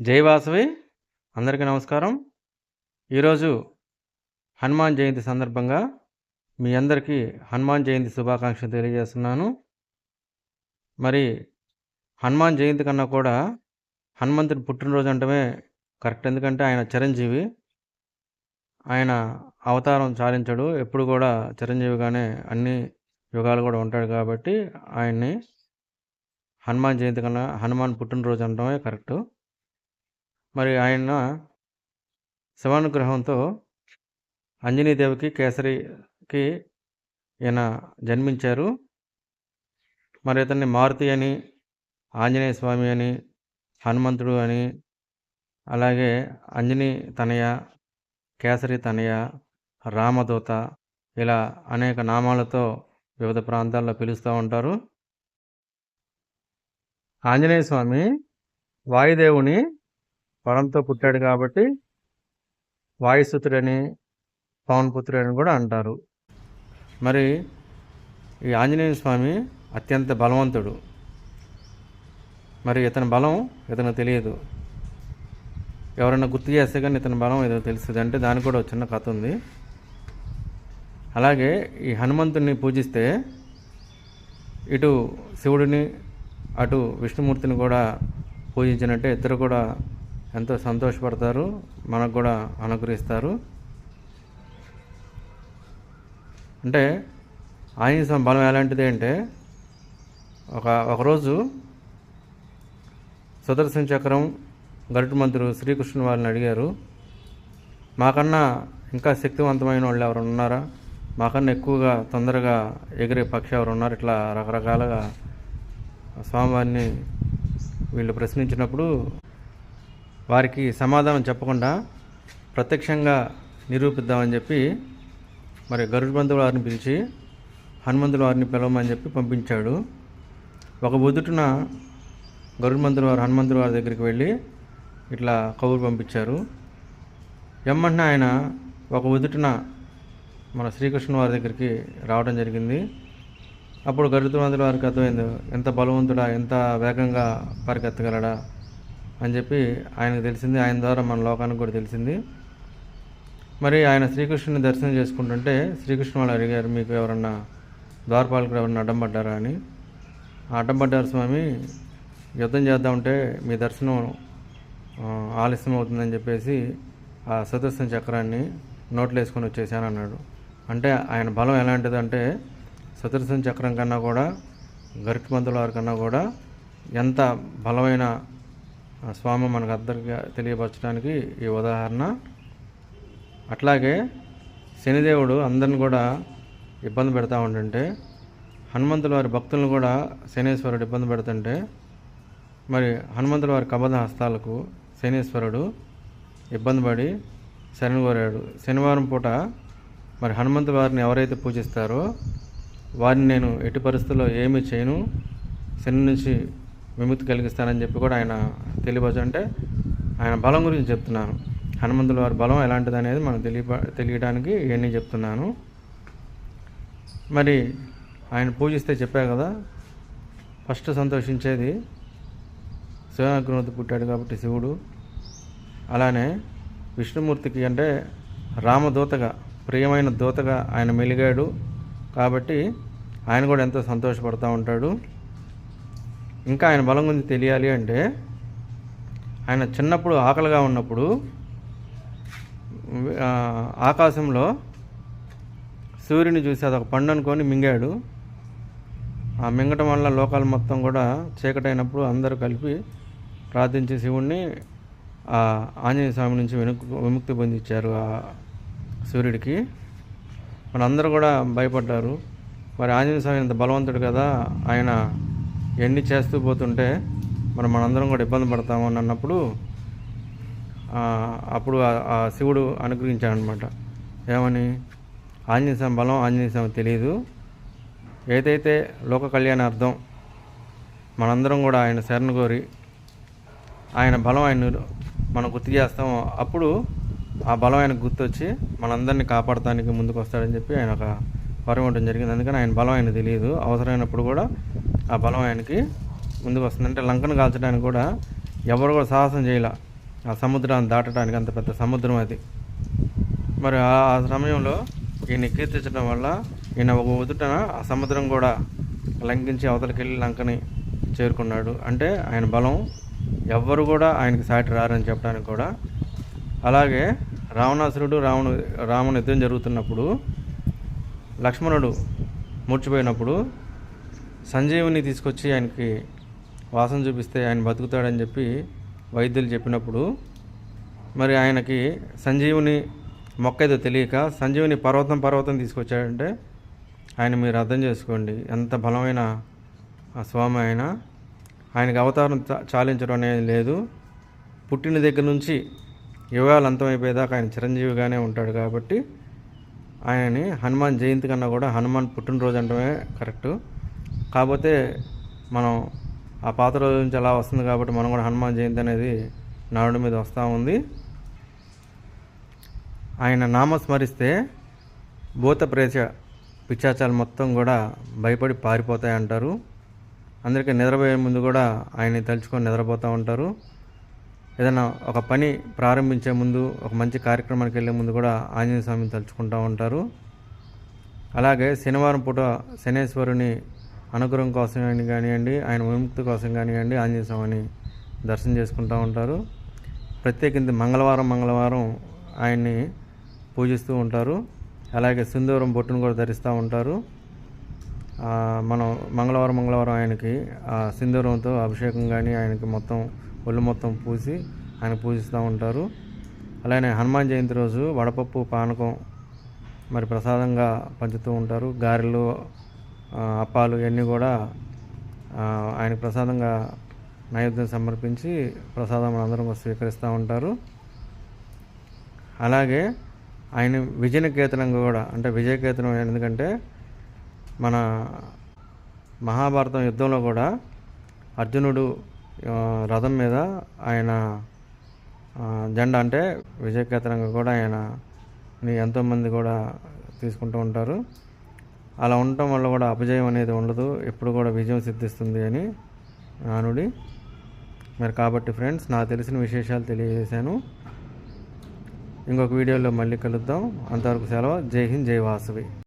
జై వాసవి అందరికీ నమస్కారం. ఈరోజు హనుమాన్ జయంతి సందర్భంగా మీ అందరికీ హనుమాన్ జయంతి శుభాకాంక్షలు తెలియజేస్తున్నాను. మరి హనుమాన్ జయంతి కన్నా కూడా హనుమంతుడి పుట్టినరోజు అంటమే కరెక్ట్ ఎందుకంటే ఆయన చిరంజీవి. ఆయన అవతారం చాలించడు ఎప్పుడు కూడా చిరంజీవిగానే అన్ని యుగాలు కూడా ఉంటాడు కాబట్టి ఆయన్ని హనుమాన్ జయంతి కన్నా హనుమాన్ పుట్టినరోజు అంటమే కరెక్టు. మరి ఆయన శివానుగ్రహంతో అంజనీదేవికి కేసరికి ఈయన జన్మించారు. మరి ఇతన్ని మారుతి అని ఆంజనేయ స్వామి అని హనుమంతుడు అని అలాగే అంజనీ తనయ కేసరి తనయ రామదూత ఇలా అనేక నామాలతో వివిధ ప్రాంతాల్లో పిలుస్తూ ఉంటారు. ఆంజనేయ స్వామి వాయుదేవుని వరంతో పుట్టాడు కాబట్టి వాయుసుతుడని పవన్పుత్రుడని కూడా అంటారు. మరి ఈ ఆంజనేయ స్వామి అత్యంత బలవంతుడు. మరి ఇతని బలం ఇతను తెలియదు. ఎవరైనా గుర్తు చేస్తే కానీ ఇతని బలం ఏదో తెలుస్తుంది. అంటే దానికి కూడా చిన్న కథ ఉంది. అలాగే ఈ హనుమంతుడిని పూజిస్తే ఇటు శివుడిని అటు విష్ణుమూర్తిని కూడా పూజించినట్టే ఇద్దరు కూడా ఎంతో సంతోషపడతారు మనకు కూడా అనుగ్రహిస్తారు. అంటే ఆంజనేయ బలం ఎలాంటిది అంటే ఒక ఒకరోజు సుదర్శన చక్రం గరుటు మంత్రులు శ్రీకృష్ణుని వారిని అడిగారు మాకన్నా ఇంకా శక్తివంతమైన వాళ్ళు ఎవరు ఉన్నారా? మాకన్నా ఎక్కువగా తొందరగా ఎగిరే పక్షి ఎవరు ఉన్నారు? ఇట్లా రకరకాలుగా స్వామివారిని వీళ్ళు ప్రశ్నించినప్పుడు వారికి సమాధానం చెప్పకుండా ప్రత్యక్షంగా నిరూపిద్దామని చెప్పి మరి గరుడ వారిని పిలిచి హనుమంతుల వారిని పిలవమని చెప్పి పంపించాడు. ఒక బుద్ధుటున గరుడ వారు హనుమంతుల వారి దగ్గరికి వెళ్ళి ఇట్లా కబురు పంపించారు. ఎమ్మంటే ఆయన ఒక ఉదుటిన మన శ్రీకృష్ణ వారి దగ్గరికి రావడం జరిగింది. అప్పుడు గరుత్మంతుల వారికి అర్థమైంది ఎంత బలవంతుడా ఎంత వేగంగా పరిగెత్తగలడా? అని చెప్పి ఆయనకు తెలిసింది ఆయన ద్వారా మన లోకానికి కూడా తెలిసింది. మరి ఆయన శ్రీకృష్ణుని దర్శనం చేసుకుంటుంటే శ్రీకృష్ణ వాళ్ళు అడిగారు మీకు ఎవరన్నా ద్వారపాలకుడు ఎవరన్నా అడ్డం పడ్డారా? అని. ఆ అడ్డం పడ్డారు స్వామి యుద్ధం చేద్దామంటే మీ దర్శనం ఆలస్యం అవుతుందని చెప్పేసి ఆ సుదర్శన చక్రాన్ని నోట్లు వేసుకొని వచ్చేసాను అన్నాడు. అంటే ఆయన బలం ఎలాంటిదంటే సుదర్శన చక్రం కన్నా కూడా గరిటిమంతుల వారి కన్నా కూడా ఎంత బలమైన స్వామి మనకు తెలియపరచడానికి ఈ ఉదాహరణ. అట్లాగే శనిదేవుడు అందరిని కూడా ఇబ్బంది పెడతా ఉంటుంటే హనుమంతుల వారి భక్తులను కూడా శనేశ్వరుడు ఇబ్బంది పెడుతుంటే మరి హనుమంతుల వారి కబద హస్తాలకు శనీశ్వరుడు ఇబ్బంది పడి శరణు కోరాడు. శనివారం పూట మరి హనుమంతుల వారిని ఎవరైతే పూజిస్తారో వారిని నేను ఎట్టి పరిస్థితుల్లో ఏమీ చేయను. శని నుంచి విముక్తి కలిగిస్తానని చెప్పి కూడా ఆయన తెలియవచ్చు అంటే ఆయన బలం గురించి చెప్తున్నాను. హనుమంతుల వారి బలం ఎలాంటిది అనేది మనం తెలియ తెలియడానికి ఇవన్నీ చెప్తున్నాను. మరి ఆయన పూజిస్తే చెప్పా కదా ఫస్ట్ సంతోషించేది శివనాగ్రహంతో పుట్టాడు కాబట్టి శివుడు. అలానే విష్ణుమూర్తికి అంటే రామదూతగా ప్రియమైన దూతగా ఆయన మెలిగాడు కాబట్టి ఆయన కూడా ఎంతో సంతోషపడుతూ ఉంటాడు. ఇంకా ఆయన బలం గురించి తెలియాలి అంటే ఆయన చిన్నప్పుడు ఆకలిగా ఉన్నప్పుడు ఆకాశంలో సూర్యుని చూసి అదొక పండు అనుకొని మింగాడు. ఆ మింగటం వల్ల లోకాలు మొత్తం కూడా చీకటైనప్పుడు అందరూ కలిపి ప్రార్థించి శివుణ్ణి ఆ ఆంజనేయ స్వామి నుంచి వెనుక్ విముక్తి పొందించారు ఆ సూర్యుడికి. మనందరూ కూడా భయపడ్డారు. మరి ఆంజనేయ స్వామి ఇంత బలవంతుడు కదా ఆయన ఎన్ని చేస్తూ పోతుంటే మనం మనందరం కూడా ఇబ్బంది పడతాము అని అన్నప్పుడు అప్పుడు ఆ- శివుడు అనుగ్రహించాడనమాట. ఏమని? ఆంజనేయ స్వామి బలం ఆంజనేయ స్వామి తెలియదు ఏదైతే లోక కళ్యాణార్థం మనందరం కూడా ఆయన శరణు కోరి ఆయన బలం ఆయన మనం గుర్తు చేస్తామో అప్పుడు ఆ బలం ఆయనకు గుర్తొచ్చి మనందరినీ కాపాడటానికి ముందుకు వస్తాడని చెప్పి ఆయన ఒక వరం ఇవ్వడం జరిగింది. అందుకని ఆయన బలం ఆయన తెలియదు అవసరమైనప్పుడు కూడా ఆ బలం ఆయనకి ముందు వస్తుంది. అంటే లంకను కాల్చడానికి కూడా ఎవరు కూడా సాహసం చేయాల. ఆ సముద్రాన్ని దాటడానికి అంత పెద్ద సముద్రం అది. మరి ఆ సమయంలో ఈయన కీర్తించడం వల్ల ఈయన ఒక ఉదుటన ఆ సముద్రం కూడా లంకించి అవతలకి వెళ్ళి లంకని చేరుకున్నాడు. అంటే ఆయన బలం ఎవ్వరు కూడా ఆయనకి సాటి రారని చెప్పడానికి కూడా. అలాగే రావణాసురుడు రావణు రావణ యుద్ధం జరుగుతున్నప్పుడు లక్ష్మణుడు మూర్చిపోయినప్పుడు సంజీవుని తీసుకొచ్చి ఆయనకి వాసన చూపిస్తే ఆయన బతుకుతాడని చెప్పి వైద్యులు చెప్పినప్పుడు మరి ఆయనకి సంజీవుని మొక్క ఏదో తెలియక సంజీవుని పర్వతం పర్వతం తీసుకొచ్చాడంటే ఆయన మీరు అర్థం చేసుకోండి ఎంత బలమైన స్వామి ఆయన. ఆయనకి అవతారం చా- చాలించడం అనేది లేదు. పుట్టిన దగ్గర నుంచి యుగాలు అంతమైపోయేదాకా ఆయన చిరంజీవిగానే ఉంటాడు కాబట్టి ఆయనని హనుమాన్ జయంతి కన్నా కూడా హనుమాన్ పుట్టినరోజు అంటమే కరెక్టు. కాకపోతే మనం ఆ పాత రోజుల నుంచి అలా వస్తుంది కాబట్టి మనం కూడా హనుమాన్ జయంతి అనేది నాడు మీద వస్తూ ఉంది. ఆయన నామ స్మరిస్తే భూత ప్రేత పిచ్చాచాలు మొత్తం కూడా భయపడి పారిపోతాయి అంటారు. అందరికీ నిద్రపోయే ముందు కూడా ఆయన్ని తలుచుకొని నిద్రపోతూ ఉంటారు. ఏదైనా ఒక పని ప్రారంభించే ముందు ఒక మంచి కార్యక్రమానికి వెళ్ళే ముందు కూడా ఆంజనేయ స్వామిని తలుచుకుంటూ ఉంటారు. అలాగే శనివారం పూట శనేశ్వరుని అనుగ్రహం కోసం అని కానివ్వండి ఆయన విముక్తి కోసం కానివ్వండి ఆంజనేయ స్వామిని దర్శనం చేసుకుంటూ ఉంటారు. ప్రత్యేకించి మంగళవారం మంగళవారం ఆయన్ని పూజిస్తూ ఉంటారు. అలాగే సింధూరం బొట్టును కూడా ధరిస్తూ ఉంటారు. మనం మంగళవారం మంగళవారం ఆయనకి ఆ సింధూరంతో అభిషేకం కానీ ఆయనకి మొత్తం ఒళ్ళు మొత్తం పూసి ఆయన పూజిస్తూ ఉంటారు. అలానే హనుమాన్ జయంతి రోజు వడపప్పు పానకం మరి ప్రసాదంగా పంచుతూ ఉంటారు. గారెలు అప్పాలు ఇవన్నీ కూడా ఆయనకు ప్రసాదంగా నైవేద్యం సమర్పించి ప్రసాదం అందరం స్వీకరిస్తూ ఉంటారు. అలాగే ఆయన విజయకేతనంగా కూడా అంటే విజయకేతనం ఎందుకంటే మన మహాభారతం యుద్ధంలో కూడా అర్జునుడు రథం మీద ఆయన జెండా అంటే విజయకేతనంగా కూడా ఆయన ఎంతోమంది కూడా తీసుకుంటూ ఉంటారు. అలా ఉండటం వల్ల కూడా అపజయం అనేది ఉండదు. ఎప్పుడు కూడా విజయం సిద్ధిస్తుంది అని నానుడి. మరి కాబట్టి ఫ్రెండ్స్ నాకు తెలిసిన విశేషాలు తెలియజేశాను. ఇంకొక వీడియోలో మళ్ళీ కలుద్దాం. అంతవరకు సెలవు. జై హింద్ జై వాసవి.